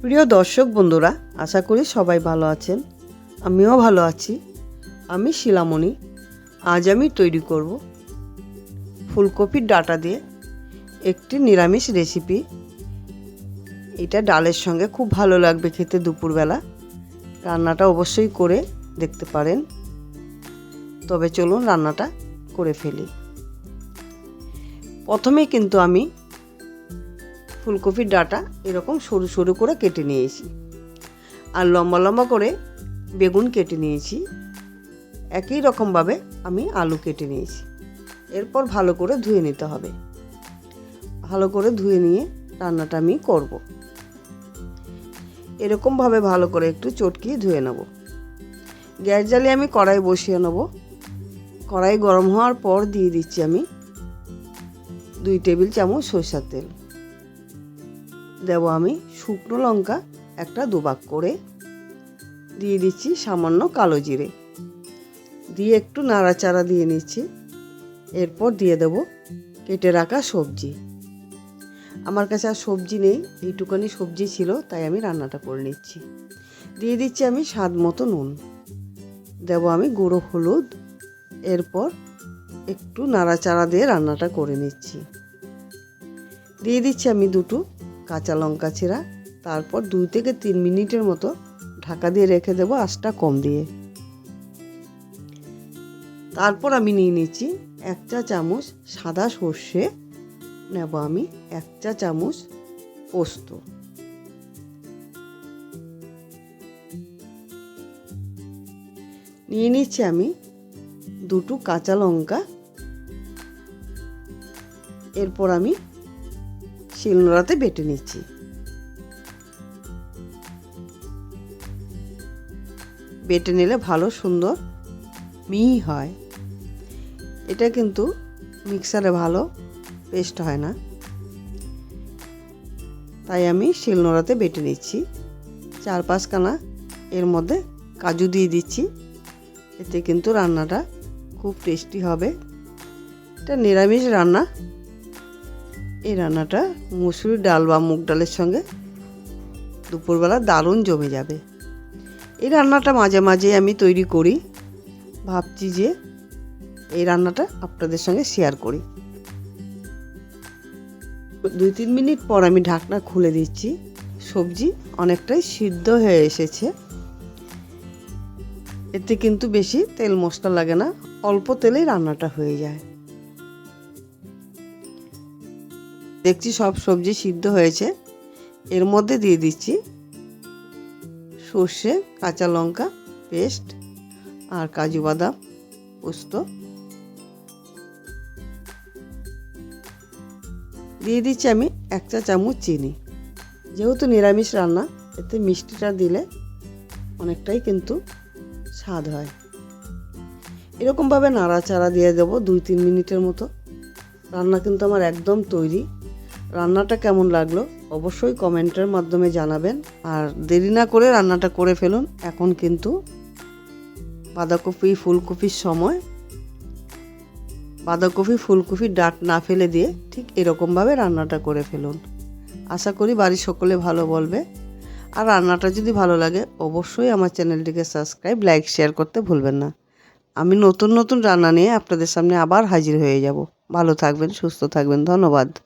প্রিয় দর্শক বন্ধুরা, আশা করি সবাই ভালো আছেন। আমিও ভালো আছি। আমি শিলামণি। আজ আমি তৈরি করব ফুলকপির ডাটা দিয়ে একটি নিরামিষ রেসিপি এটা ডালের সঙ্গে খুব ভালো লাগবে খেতে দুপুরবেলা। রান্নাটা অবশ্যই করে দেখতে পারেন। তবে চলুন রান্নাটা করে ফেলি। প্রথমে কিন্তু আমি ফুলকপির ডাটা এরকম সরু সরু করে কেটে নিয়েছি। আর লম্বা লম্বা করে বেগুন কেটে নিয়েছি। একই রকমভাবে আমি আলু কেটে নিয়েছি। এরপর ভালো করে ধুয়ে নিতে হবে। ভালো করে ধুয়ে নিয়ে রান্নাটা আমি করব। এরকমভাবে ভালো করে একটু চটকিয়ে ধুয়ে নেব। গ্যাস জ্বালিয়ে আমি কড়াই বসিয়ে নেব। কড়াই গরম হওয়ার পর দিয়ে দিচ্ছি আমি দুই টেবিল চামচ সরষার তেল। দেব আমি শুকনো লঙ্কা একটা দুবাক করে। দিয়ে দিচ্ছি সামান্য কালো জিরে। দিয়ে একটু নাড়াচাড়া দিয়ে নিচ্ছি। এরপর দিয়ে দেব কেটে রাখা সবজি। আমার কাছে আর সবজি নেই, এইটুকানি সবজি ছিল, তাই আমি রান্নাটা করে নিচ্ছি। দিয়ে দিচ্ছি আমি স্বাদ মতো নুন। দেব আমি গুঁড়ো হলুদ। এরপর একটু নাড়াচাড়া দিয়ে রান্নাটা করে নিচ্ছি। দিয়ে দিচ্ছি আমি দুটো কাঁচা লঙ্কা ছেঁড়া, তারপর দুই থেকে তিন মিনিটের মতো ঢাকা দিয়ে রেখে দেবো আঁচটা কম দিয়ে। তারপর আমি নিয়ে নিচ্ছি এক চা চামচ সাদা সর্ষে, নেব আমি এক চা চামচ পোস্ত। নিয়ে নিচ্ছি আমি দুটো কাঁচা লঙ্কা। এরপর আমি শিলনোড়াতে বেটে নিচ্ছি। বেটে নিলে ভালো, সুন্দর, মিহি হয়। এটা কিন্তু মিক্সারে ভালো, পেস্ট হয় না। তাই আমি শিলনোড়াতে বেটে নিচ্ছি। চার পাঁচখানা এর মধ্যে কাজু দিয়ে দিচ্ছি। এতে কিন্তু রান্নাটা খুব টেস্টি হবে। এটা নিরামিষ রান্না। এই রান্নাটা মুসুরির ডাল বা মুগ ডালের সঙ্গে দুপুরবেলা দারুণ জমে যাবে। এই রান্নাটা মাঝে মাঝে আমি তৈরি করি। ভাবছি যে এই রান্নাটা আপনাদের সঙ্গে শেয়ার করি। দুই তিন মিনিট পর আমি ঢাকনা খুলে দিচ্ছি। সবজি অনেকটাই সিদ্ধ হয়ে এসেছে। এতে কিন্তু বেশি তেল মশলা লাগে না, অল্প তেলেই রান্নাটা হয়ে যায়। দেখছি সব সবজি সিদ্ধ হয়েছে। এর মধ্যে দিয়ে দিচ্ছি সর্ষে, কাঁচা লঙ্কা, পেস্ট আর কাজু বাদাম, পোস্ত। দিয়ে দিচ্ছি আমি এক চা চামচ চিনি। যেহেতু নিরামিষ রান্না, এতে মিষ্টিটা দিলে অনেকটাই কিন্তু স্বাদ হয়। এরকমভাবে নাড়াচাড়া দিয়ে দেবো দুই তিন মিনিটের মতো। রান্না কিন্তু আমার একদম তৈরি। রান্নাটা কেমন লাগল অবশ্যই কমেন্টের মাধ্যমে জানাবেন। আর দেরি না করে রান্নাটা করে ফেলুন। এখন কিন্তু বাঁধাকপি, ফুলকপির সময়। বাঁধাকপি ফুলকপির ডাট না ফেলে দিয়ে ঠিক এরকমভাবে রান্নাটা করে ফেলুন। আশা করি বাড়ির সকলে ভালো বলবে। আর রান্নাটা যদি ভালো লাগে অবশ্যই আমার চ্যানেলটিকে সাবস্ক্রাইব, লাইক, শেয়ার করতে ভুলবেন না। আমি নতুন নতুন রান্না নিয়ে আপনাদের সামনে আবার হাজির হয়ে যাব। ভালো থাকবেন, সুস্থ থাকবেন। ধন্যবাদ।